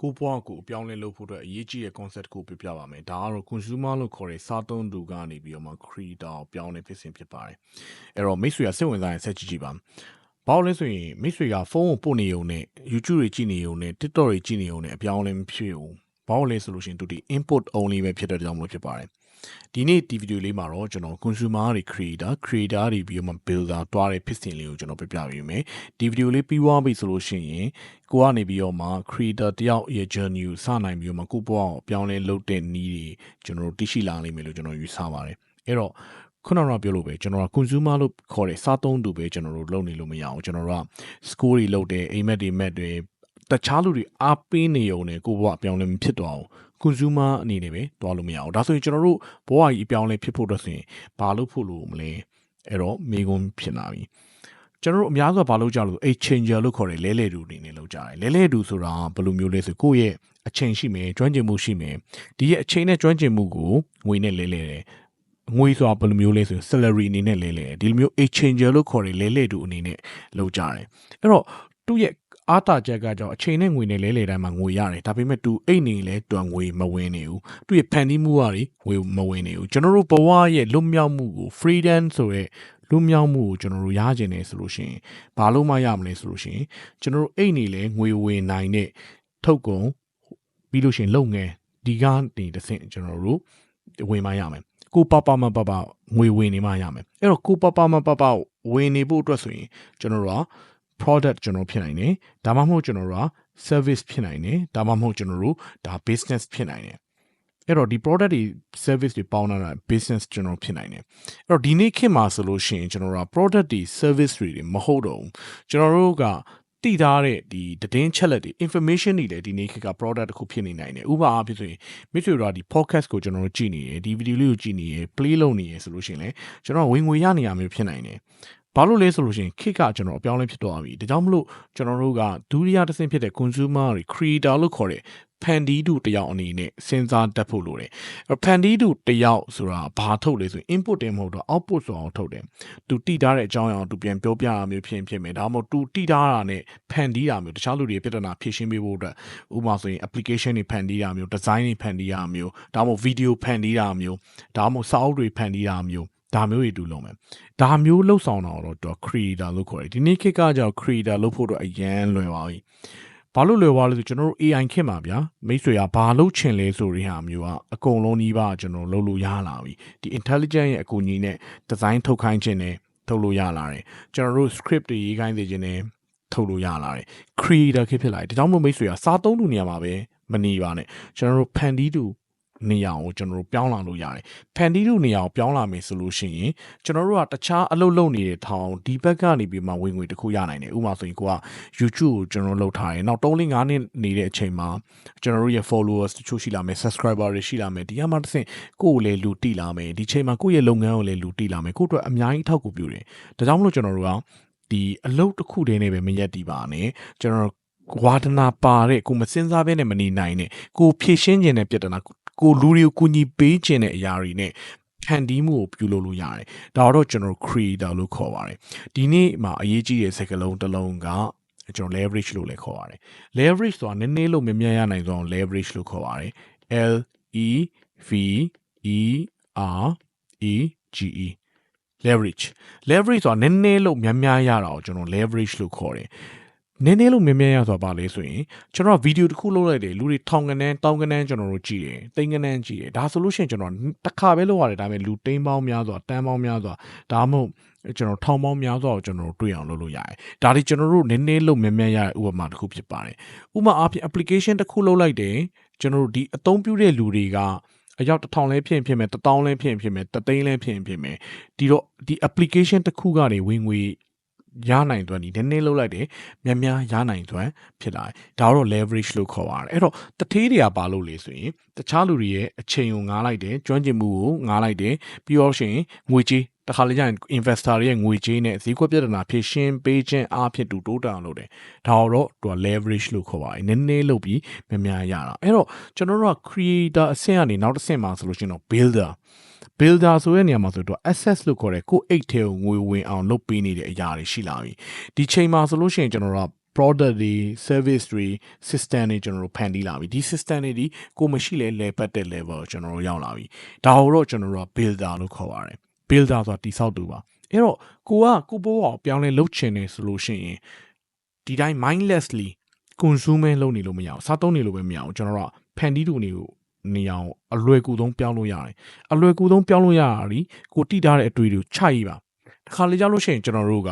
ကိုဘွားကိုအပြောင်းလဲလုပ်ဖို့အတွက်အရေးကြီးတဲ့ concept ကိုပြပြပါမယ်ဒါကတော့ consumer လို့ခေါ်တဲ့စားသုံးသူကနေပြီးတော့မှ creator ကိုပြောင်းလဲဖြစ်စဉ်ဖြစ်ပါတယ်အဲ့တော့မိတ်ဆွေကစိတ်ဝင်စားရင်ဆက်ကြည့်ကြည့်ပါဘာလို့လဲဆိုရင်မိတ်ဆွေကဖုန်းကိုပို့နေုံနဲ့ YouTube တွေကြည့်နေုံနဲ့ TikTok တွေကြည့်နေုံနဲ့အပြောင်းလဲမဖြစ်ဘူးဘာလို့လဲဆိုလို့ရှိရင်သူဒီ input only ပဲဖြစ်တဲ့ကြောင့်မလို့ဖြစ်ပါတယ် ဒီနေ့ဒီဗီဒီယိုလေးမှာတော့ကျွန်တော် consumer တွေ creator creator တွေပြီးတော့မှ builder တွားတဲ့ဖြစ်စဉ်လေးကိုကျွန်တော်ပြပြပေးမယ်ဒီဗီဒီယိုလေးပြီးသွားပြီဆိုလို့ရှိရင်ကိုကနေပြီးတော့မှ creator တယောက်ရဲ့ journey ကိုစနိုင်ပြီးတော့မှကိုပေါ့အောင်ပြောင်းလဲလုပ်တဲ့နည်းတွေကျွန်တော်တို့သိရှိလာနိုင်မယ်လို့ကျွန်တော်ယူဆပါတယ်အဲ့တော့ခုနကပြောလို့ပဲကျွန်တော်က consumer လို့ခေါ်တဲ့စားသုံးသူပဲကျွန်တော်တို့လုပ်နေလို့မရအောင်ကျွန်တော်တို့က score တွေလုပ်တယ်အိမ်မက်တွေမက်တွေတခြားလူတွေအားပေးနေုံနဲ့ကိုဘဝအပြောင်းလဲမဖြစ်တော့အောင် consumer အနေနဲ့ပဲတွားလို့မရအောင်ဒါဆိုရင်ကျွန်တော်တို့ဘဝကြီးအပြောင်းလဲဖြစ်ဖို့အတွက်ဆိုရင်ဘာလို့ဖို့လို့မလဲအဲ့တော့မိကုံဖြစ်လာပြီကျွန်တော်တို့အများစုကဘာလို့ကြလို့ exchanger လို့ခေါ်တယ်လဲလဲတူအနေနဲ့လောက်ကြတယ်လဲလဲတူဆိုတာဘယ်လိုမျိုးလဲဆိုကိုယ့်ရဲ့အချိန်ရှိမယ်ကျွမ်းကျင်မှုရှိမယ်ဒီရဲ့အချိန်နဲ့ကျွမ်းကျင်မှုကိုငွေနဲ့လဲလဲတယ်ငွေဆိုတာဘယ်လိုမျိုးလဲဆိုရင် salary အနေနဲ့လဲလဲဒီလိုမျိုး exchanger လို့ခေါ်တယ်လဲလဲတူအနေနဲ့လောက်ကြတယ်အဲ့တော့သူ့ရဲ့ အားတာချက်ကကြောင့်အချိန်နဲ့ငွေနဲ့လဲလေတိုင်းမှာငွေရတယ်ဒါပေမဲ့ तू အိတ်နေလဲတွန်ငွေမဝင်နေဘူးသူ့ရဲ့ဖန်တီးမှုကတွေငွေမဝင်နေဘူးကျွန်တော်တို့ဘဝရဲ့လွတ်မြောက်မှုကို freedom ဆိုရဲလွတ်မြောက်မှုကိုကျွန်တော်တို့ရကျင်နေဆိုလို့ရှိရင်ဘာလို့မှရမလဲဆိုလို့ရှိရင်ကျွန်တော်တို့အိတ်နေလဲငွေဝင်နိုင်တဲ့ထုတ်ကုန်ပြီးလို့ရှိရင်လုပ်ငန်းဒီကနေတစ်ဆင့်ကျွန်တော်တို့ဝင်မရမယ်ကိုပပမပပငွေဝင်နေမှရမယ်အဲ့တော့ကိုပပမပပဝင်နေဖို့အတွက်ဆိုရင်ကျွန်တော်တို့က product ကျွန်တော်ဖြစ်နိုင်တယ်ဒါမှမဟုတ်ကျွန်တော်တို့က service ဖြစ်နိုင်တယ်ဒါမှမဟုတ်ကျွန်တော်တို့ဒါ business ဖြစ်နိုင်တယ်အဲ့တော့ဒီ product တွေ service တွေပေါင်းလာတာ business ကျွန်တော်ဖြစ်နိုင်တယ်အဲ့တော့ဒီနေ့ခေတ်မှာဆိုလို့ရှိရင်ကျွန်တော်တို့က product တွေ service တွေမဟုတ်တော့ဘူးကျွန်တော်တို့ကတည်ထားတဲ့ဒီသတင်းချက်လက်တွေ information တွေလည်းဒီနေ့ခေတ်က product တစ်ခုဖြစ်နေနိုင်တယ်ဥပမာအားဖြင့်ဆိုရင်မိတ်ဆွေတို့ကဒီ podcast ကိုကျွန်တော်တို့ကြည့်နေရယ်ဒီ video လေးကိုကြည့်နေရယ် play လုပ်နေရယ်ဆိုလို့ရှိရင်လည်းကျွန်တော်ဝင်ငွေရနေရမျိုးဖြစ်နိုင်တယ် ဘာလို့လဲဆိုလို့ရှိရင်ခေတ်ကကျွန်တော်အပြောင်းလဲဖြစ်သွားပြီဒါကြောင့်မလို့ကျွန်တော်တို့ကဒုတိယတစ်ဆင့်ဖြစ်တဲ့ consumer တွေ creator လို့ခေါ်တဲ့ဖန်တီးသူတယောက်အနေနဲ့စဉ်းစားတတ်ဖို့လိုတယ်ဖန်တီးသူတယောက်ဆိုတာဘာထုတ်လဲဆိုရင် input တင်မဟုတ်တော့ output ဆိုအောင်ထုတ်တယ်သူတိထားတဲ့အကြောင်းအရာကိုသူပြန်ပြောပြတာမျိုးဖြစ်ဖြစ်မယ်ဒါမှမဟုတ်သူတိထားတာနဲ့ဖန်တီးတာမျိုးတခြားလူတွေပြဿနာဖြေရှင်းပေးဖို့အတွက်ဥပမာဆိုရင် application တွေဖန်တီးတာမျိုး design တွေဖန်တီးတာမျိုးဒါမှမဟုတ် video ဖန်တီးတာမျိုးဒါမှမဟုတ်စာအုပ်တွေဖန်တီးတာမျိုး ဒါမျိုးတွေတူလုံးမယ်ဒါမျိုးလှုပ်ဆောင်တာတော့သူက creator လို့ခေါ်တယ်ဒီနေ့ခေတ်ကကြောင့် creator လို့ဖို့တော့အရန်လွယ်ပါပြီဘာလို့လွယ်သွားလဲဆိုကျွန်တော်တို့ AI ခေတ်မှာဗျာမိတ်ဆွေကဘာလို့ချင်လဲဆိုတဲ့ဟာမျိုးကအကုန်လုံးကြီးပါကျွန်တော်လုပ်လို့ရလာပြီဒီ intelligent ရဲ့အကူအညီနဲ့ design ထုတ်ခိုင်းခြင်းနဲ့ထုတ်လို့ရလာတယ်ကျွန်တော်တို့ script တွေရေးခိုင်းစေခြင်းနဲ့ထုတ်လို့ရလာတယ် creator ခေတ်ဖြစ်လာတယ်ဒါကြောင့်မို့မိတ်ဆွေကစားသုံးသူနေရာမှာပဲမနေပါနဲ့ကျွန်တော်တို့ဖန်တီးသူ နေရာကိုကျွန်တော်တို့ပြောင်းလာလို့ရတယ်။ဖန်တီးတို့နေရာကိုပြောင်းလာမယ်ဆိုလို့ရှိရင်ကျွန်တော်တို့ကတခြားအလုပ်လုပ်နေတဲ့ထောင်ဒီဘက်ကနေပြီးမှဝင်ငွေတစ်ခုရနိုင်တယ်။ဥပမာဆိုရင်ကိုက YouTube ကိုကျွန်တော်လုပ်ထားတယ်။နောက်3လ5နှစ်နေတဲ့အချိန်မှာကျွန်တော်တို့ရဲ့ followers တချို့ရှိလာမယ် subscriber တွေရှိလာမယ်ဒီကမှတစ်ဆင့်ကိုယ်ကိုလည်းလူတိလာမယ်ဒီချိန်မှာကိုယ့်ရဲ့လုပ်ငန်းကိုလည်းလူတိလာမယ်ကိုယ့်အတွက်အများကြီးထောက်ကူပြုတယ်။ဒါကြောင့်မလို့ကျွန်တော်တို့ကဒီအလုပ်တစ်ခုတည်းနဲ့ပဲမရက်တည်ပါနဲ့ကျွန်တော် ဝါဒနာပါတဲ့ကိုမစင်စားဘဲနဲ့မနေနိုင်နဲ့ကိုဖြည့်ရှင်းခြင်းနဲ့ပြဿနာကိုလူတွေကိုကူညီပေးခြင်းတဲ့အရာတွေနဲ့ဖန်တီးမှုကိုပြုလုပ်လို့ရတယ်။ဒါတော့ကျွန်တော် creator လို့ခေါ်ပါတယ်။ဒီနေ့မှာအရေးကြီးတဲ့စကားလုံးတစ်လုံးကကျွန်တော် leverage လို့လည်းခေါ်ပါတယ်။ leverage ဆိုတာနည်းနည်းလို့မမြင်ရနိုင်ဆုံး leverage လို့ခေါ်ပါတယ်။ L E V E R E G E leverage leverage ဆိုတာနည်းနည်းလို့များများရတာကိုကျွန်တော် leverage လို့ခေါ်တယ်။ နည်းနည်းလို့မြင်မြင်ရဆိုတာပါလေဆိုရင်ကျွန်တော်ဗီဒီယိုတစ်ခုလုပ်လိုက်တယ်လူတွေထောင်ကနန်းတောင်းကနန်းကျွန်တော်တို့ကြည့်တယ်တိန်ကနန်းကြည့်တယ်ဒါဆိုလို့ရှိရင်ကျွန်တော်တစ်ခါပဲလုပ်ရတယ်ဒါပေမဲ့လူတိန်ပေါင်းများစွာတန်းပေါင်းများစွာဒါမှမဟုတ်ကျွန်တော်ထောင်ပေါင်းများစွာကိုကျွန်တော်တို့တွေ့အောင်လုပ်လို့ရတယ်ဒါတွေကျွန်တော်တို့နည်းနည်းလို့မြင်မြင်ရတဲ့ဥပမာတစ်ခုဖြစ်ပါတယ်ဥပမာအဖြစ် application တစ်ခုလုပ်လိုက်တယ်ကျွန်တော်တို့ဒီအသုံးပြုတဲ့လူတွေကအရောက်တစ်ထောင်လဲဖြစ်ဖြစ်မယ်တစ်တောင်းလဲဖြစ်ဖြစ်မယ်တစ်သိန်းလဲဖြစ်ဖြစ်မယ်ဒီတော့ဒီ application တစ်ခုကနေဝင်ငွေ ရနိုင်သွမ်းဒီနည်းနည်းလောက်လိုက်တယ်များများရနိုင်သွမ်းဖြစ်လာတယ်ဒါတော့ leverage လို့ခေါ်ပါတယ်အဲ့တော့တထေးတွေကပါလို့လေဆိုရင်တခြားလူတွေရဲ့အချိန်ကိုငားလိုက်တယ်ကျွမ်းကျင်မှုကိုငားလိုက်တယ်ပြီးတော့ရှင်ငွေကြေးတခါလေကျရင် investor တွေရဲ့ငွေကြေးနဲ့ဈေးကွက်ပြဿနာဖြည့်ရှင်းပေးခြင်းအားဖြင့်တူတိုးတောင်လုပ်တယ်ဒါတော့သူက leverage လို့ခေါ်ပါတယ်နည်းနည်းလုပ်ပြီးများများရတာအဲ့တော့ကျွန်တော်တို့က creator အဆင့်ကနေနောက်တစ်ဆင့်မှာဆိုလို့ရှိရင်တော့ builder builder ဆိုတဲ့နေရာမှာဆိုတော့ access လို့ခေါ်တဲ့ကိုအိတ်ထဲကိုငွေဝင်အောင်လုပ်ပေးနေတဲ့အရာတွေရှိလာပြီဒီချိန်မှာဆိုလို့ရှိရင်ကျွန်တော်တို့က product တွေ service တွေ system တွေကျွန်တော်တို့ဖန်တီးလာပြီဒီ system တွေဒီကိုမရှိလဲ level တဲ့ level ကိုကျွန်တော်တို့ရောက်လာပြီဒါကိုတော့ကျွန်တော်တို့က builder လို့ခေါ်ပါတယ် builder ဆိုတာတိဆောက်သူပါအဲ့တော့ကိုကကိုဘောကိုပြောင်းလဲလုပ်ချင်နေဆိုလို့ရှိရင်ဒီတိုင်း mindlessly consumer လုပ်နေလို့မရအောင်စားသုံးနေလို့ပဲမရအောင်ကျွန်တော်တို့ကဖန်တီးသူတွေကို နေအောင်အလွယ်ကူဆုံးပြောင်းလို့ရတယ်အလွယ်ကူဆုံးပြောင်းလို့ရတာဒီကိုတိထားတဲ့အတွေ့အကြုံခြိုက်ပါတခါလေကြောက်လို့ရှိရင်ကျွန်တော်တို့က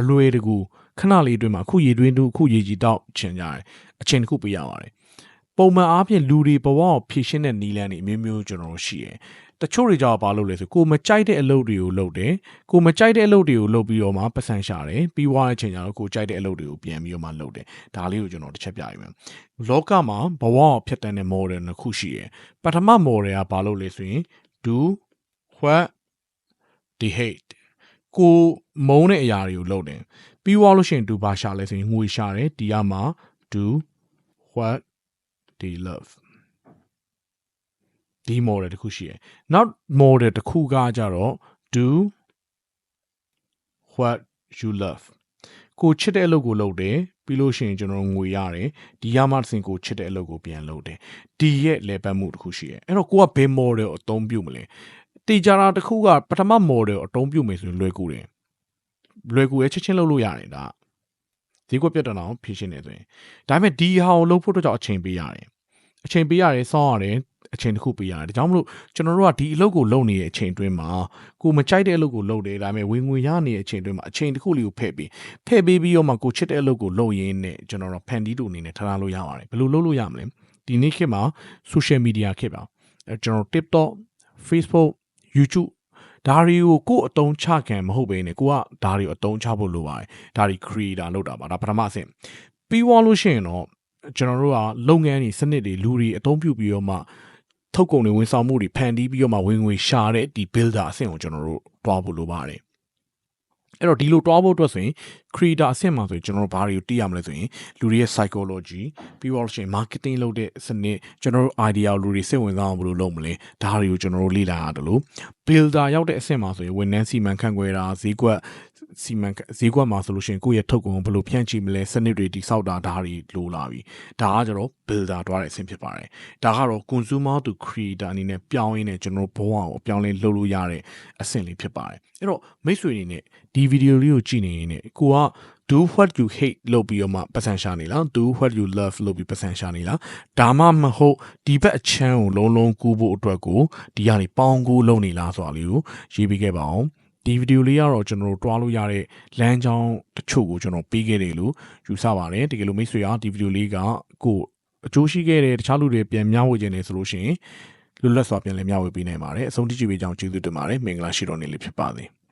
အလွယ်တကူခဏလေးအတွင်းမှာအခုရေတွင်းတို့အခုရေကြီးတော့ချင်ကြတယ်အချိန်တစ်ခုပေးရပါတယ်ပုံမှန်အားဖြင့်လူတွေဘဝကိုဖြည့်ရှင်းတဲ့နီလန်းတွေအမျိုးမျိုးကျွန်တော်တို့ရှိတယ် တချို့တွေကြောင့်ဘာလုပ်လဲဆိုကိုမကြိုက်တဲ့အလုပ်တွေကိုလုပ်တယ်ကိုမကြိုက်တဲ့အလုပ်တွေကိုလုပ်ပြီးတော့မှပတ်စံရှာတယ်ပြီးွားတဲ့အချိန်ကျတော့ကိုကြိုက်တဲ့အလုပ်တွေကိုပြန်ပြီးတော့မှလုပ်တယ်ဒါလေးကိုကျွန်တော်တစ်ချက်ပြရမယ်လောကမှာဘဝကိုဖြတ်တန်းတဲ့ model နှစ်ခုရှိတယ်ပထမ model ကဘာလုပ်လဲဆိုရင် do what they hate ကိုမုန်းတဲ့အရာတွေကိုလုပ်တယ်ပြီးွားလို့ရှိရင် do ဘာရှာလဲဆိုရင်ငွေရှာတယ်ဒီကမှာ do what they love ဒီ model တစ်ခုရှိတယ်နောက် model တစ်ခုကကြတော့ do what you love ကိုချစ်တဲ့အလုပ်ကိုလုပ်တယ်ပြီးလို့ရှိရင်ကျွန်တော်ငွေရတယ်ဒီရမှတစ်စင်ကိုချစ်တဲ့အလုပ်ကိုပြန်လုပ်တယ်ဒီရဲ့လေပတ်မှုတစ်ခုရှိတယ်အဲ့တော့ကိုကဘယ် model ကိုအသုံးပြုမလဲတေချာတာတစ်ခုကပထမ model ကိုအသုံးပြုမယ်ဆိုရင်လွယ်ကူတယ်လွယ်ကူရဲ့ချက်ချင်းလုပ်လို့ရတယ်ဒါဈေးကွက်ပြတ်တော့အောင်ဖြည့်ရှင်းနေဆိုရင်ဒါပေမဲ့ဒီဟာကိုလုပ်ဖို့တော့အချိန်ပေးရတယ်အချိန်ပေးရတယ်စောင့်ရတယ် အချိန်တစ်ခုပေးရတယ်ဒါကြောင့်မလို့ကျွန်တော်တို့ကဒီအလုပ်ကိုလုပ်နေတဲ့အချိန်တွင်းမှာကိုမကြိုက်တဲ့အလုပ်ကိုလုပ်တယ်ဒါပေမဲ့ဝင်ငွေရနေတဲ့အချိန်တွင်းမှာအချိန်တစ်ခုလေးကိုဖဲ့ပြီးဖဲ့ပေးပြီးတော့မှကိုချစ်တဲ့အလုပ်ကိုလုပ်ရင်းနဲ့ကျွန်တော်တို့ဖန်တီးတူအနေနဲ့ထားထားလို့ရပါတယ်ဘယ်လိုလုပ်လို့ရမလဲဒီနေ့ခေတ်မှာ social media ခေတ်ပါအဲကျွန်တော် TikTok Facebook YouTube ဒါတွေကိုကိုယ်အတုံးချခံမဟုတ်ဘဲနဲ့ကိုကဒါတွေကိုအတုံးချဖို့လိုပါတယ်ဒါတွေ creator လုပ်တာပါဒါပထမအဆင့်ပြီးွားလို့ရှိရင်တော့ကျွန်တော်တို့ကလုပ်ငန်းတွေစနစ်တွေလူတွေအသုံးပြုပြီးတော့မှ ထုတ်ကုန်တွေဝန်ဆောင်မှုတွေဖန်တီးပြီးတော့မှဝင်ငွေရှာတဲ့ဒီ builder အဆင့်ကိုကျွန်တော်တို့တွားဖို့လိုပါတယ်အဲ့တော့ဒီလိုတွားဖို့အတွက်ဆိုရင် creator အဆင့်မှာဆိုရင်ကျွန်တော်တို့ဘာတွေကိုသိရမလဲဆိုရင်လူတွေရဲ့ psychology ပြီးတော့ရှင် marketing လုပ်တဲ့စနစ်ကျွန်တော်တို့ idea ကိုလူတွေစိတ်ဝင်စားအောင်ဘယ်လိုလုပ်မလဲဒါတွေကိုကျွန်တော်တို့လေ့လာရတယ်လို့ builder ရောက်တဲ့အဆင့်မှာဆိုရင်ဝန်ထမ်းစီမံခန့်ခွဲတာဈေးကွက်စီမံဈေးကွက်မှာဆိုလို့ရှိရင်ကိုယ့်ရဲ့ထုတ်ကုန်ကိုဘယ်လိုဖြန့်ချိမလဲစနစ်တွေတိစောက်တာဒါတွေလိုလာပြီဒါကကျတော့ builder တွားတဲ့အဆင့်ဖြစ်ပါတယ်ဒါကတော့ consumer to creator အနေနဲ့ပြောင်းရင်းနဲ့ကျွန်တော်ဘဝကိုအပြောင်းလဲလုပ်လို့ရတဲ့အဆင့်လေးဖြစ်ပါတယ်အဲ့တော့မိတ်ဆွေတွေနဲ့ဒီဗီဒီယိုလေးကိုကြည့်နေရင်ကိုက do what you hate လုပ်ပြီးတော့မှပတ်စံရှာနေလား do what you love လုပ်ပြီးပတ်စံရှာနေလားဒါမှမဟုတ်ဒီဘက်အချမ်းကိုလုံးလုံးကူးဖို့အတွက်ကိုဒီကနေပေါင်းကူးလုပ်နေလားဆိုတာလေးကိုရေးပေးခဲ့ပါအောင်ဒီဗီဒီယိုလေးကတော့ကျွန်တော်တို့တွားလို့ရတဲ့လမ်းကြောင်းတချို့ကိုကျွန်တော်ပေးခဲ့တယ်လို့ယူဆပါတယ်တကယ်လို့မိတ်ဆွေကဒီဗီဒီယိုလေးကကိုအကျိုးရှိခဲ့တဲ့တခြားလူတွေပြန်မျှဝေခြင်းနေဆိုလို့ရှိရင်လွတ်လပ်စွာပြန်လည်မျှဝေပေးနိုင်ပါတယ်အဆုံးထိကြည့်ပေးကြောင်းကျေးဇူးတင်ပါတယ်မင်္ဂလာရှိတော်နေလေးဖြစ်ပါစေ။